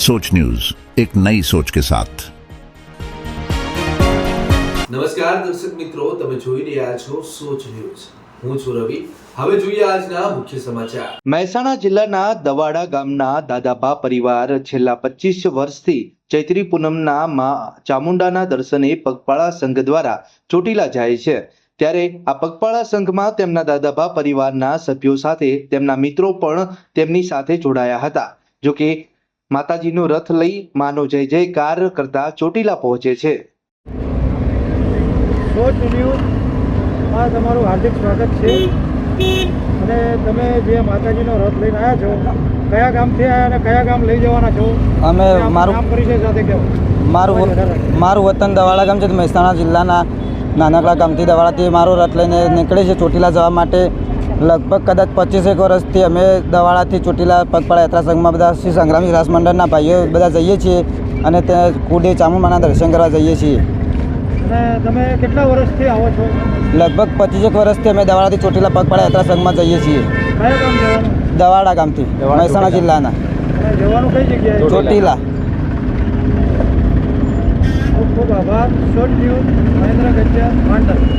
सोच न्यूज एक नई सोच के साथ નમસ્કાર દર્શક મિત્રો તમે જોઈ રહ્યા છો સોચ ન્યૂઝ હું છું રવિ હવે જોઈએ આજના મુખ્ય સમાચાર મહેસાણા જિલ્લાના દવાડા ગામના દાદાભા પરિવાર છેલ્લા પચીસ વર્ષથી ચૈત્રી પૂનમના મા ચામુંડાના દર્શને પગપાળા સંઘ દ્વારા ચોટીલા જાય છે ત્યારે આ પગપાળા સંઘમાં તેમના દાદાભા પરિવારના સભ્યો સાથે તેમના મિત્રો પણ તેમની સાથે જોડાયા હતા જોકે માતાજીનો રથ લઈ માનો જય જયકાર કરતા ચોટીલા પહોંચે છે. ન્યૂઝમાં તમારું હાર્દિક સ્વાગત છે. અને તમે જે માતાજીનો રથ લઈને આવ્યા છો કયા ગામથી આવ્યા અને કયા ગામ લઈ જવાના છો? અમે મારું નામ પરિચય સાથે કહો. મારું મારું વતન દવાડા ગામ છે તો મહેસાણા જિલ્લાના નાનકડા ગામથી દવાડાથી મારો રથ લઈને નીકળે છે ચોટીલા જવા માટે. લગભગ કદાચ પચીસેક વર્ષથી અમે દવાડાથી ચોટીલા પગપાળા યાત્રા સંઘમાં બધા શ્રી સંગ્રામી રાસ મંડળના ભાઈઓ બધા જઈએ છીએ અને ત્યાં કુડે ચામુમાના દર્શન કરવા જઈએ છીએ. તમે કેટલા વર્ષથી આવો છો? લગભગ પચીસેક વર્ષથી અમે દવાડાથી ચોટીલા પગપાળા યાત્રા સંઘમાં જઈએ છીએ. દવાડા ગામથી મહેસાણા જિલ્લાના. ચોટીલા. ખૂબ ખૂબ આભાર. Short news Mahendra Gajjar Mandal.